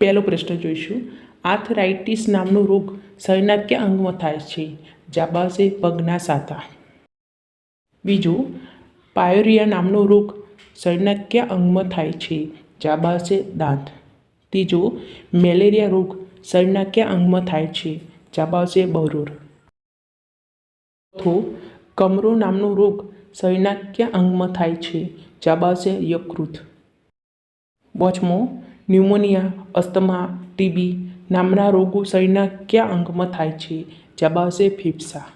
પહેલો પ્રશ્ન જોઈશું. આર્થરાઇટિસ નામનો રોગ શરીરના કયા અંગમાં થાય છે જાબાશે પગના સાતા. બીજું, પાયોરિયા નામનો રોગ શરીરના કયા અંગમાં થાય છે જાબાસે દાંત. ત્રીજો, મેલેરિયા રોગ શરીરના કયા અંગમાં થાય છે જાબાશે બરોર. ચોથો, કમરો નામનો રોગ શરીરના કયા અંગમાં થાય છે જાબાસે યકૃત. પાંચમો ન્યુમોનિયા, અસ્થમા, ટીબી નામના રોગો શરીરના કયા અંગમાં થાય છે? જવાબ છે ફેફસા.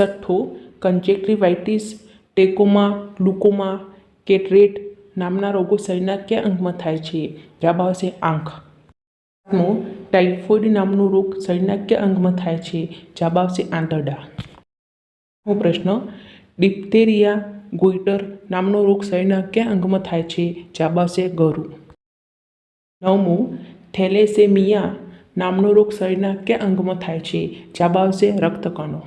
છઠ્ઠો કંજેક્ટિવાઇટિસ ટેકોમા ગ્લુકોમા કેટરેટ નામના રોગો શરીરના કયા અંગમાં થાય છે? જવાબ આવશે આંખ. સાતમો ટાઇફોઇડ નામનો રોગ શરીરના કયા અંગમાં થાય છે? જવાબ આવશે આંતરડા. આઠમો પ્રશ્ન, ડિપ્થેરિયા ગોઈટર નામનો રોગ શરીરના કયા અંગમાં થાય છે? જવાબ આવશે ગરું. નવમું, થેલેસેમિયા નામનો રોગ શરીરના કયા અંગમાં થાય છે? જવાબ આવશે રક્તકણો.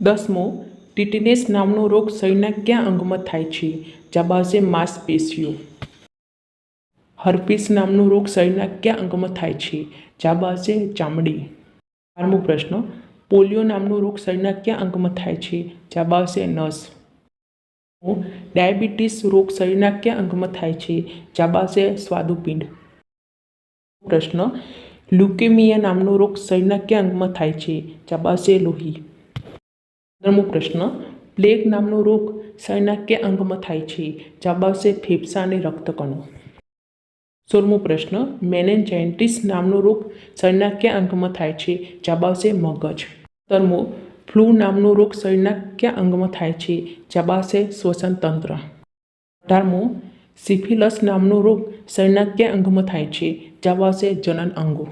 દસમો, ટીટીનેસ નામનો રોગ શરીરના કયા અંગમાં થાય છે? જવાબ આવશે માંસપેશીઓ. હર્પીસ નામનો રોગ શરીરના કયા અંગમાં થાય છે? જવાબ આવશે ચામડી. બારમો પ્રશ્ન, પોલિયો નામનો રોગ શરીરના કયા અંગમાં થાય છે? જવાબ આવશે નસ. ડાયાબિટીસ રોગ શરીરના કયા અંગમાં થાય છે? જવાબ આવશે સ્વાદુપિંડ. પ્રશ્ન, લ્યુકેમિયા નામનો રોગ શરીરના કયા અંગમાં થાય છે જવાબ લોહી. પંદરમો પ્રશ્ન, પ્લેગ નામનો રોગ શરીરના કયા અંગમાં થાય છે જવાબ ફેફસા અને રક્તકણો. સોળમો પ્રશ્ન મેનેન્જાઇન્ટિસ નામનો રોગ શરીરના કયા અંગમાં થાય છે જવાબ મગજ. સત્તરમો, ફ્લૂ નામનો રોગ શરીરના કયા અંગમાં થાય છે જવાબ શ્વસન તંત્ર અઢારમો સિફિલસ નામનો રોગ શરીરના કયા અંગમાં થાય છે. જવાબ આવશે જનન અંગો.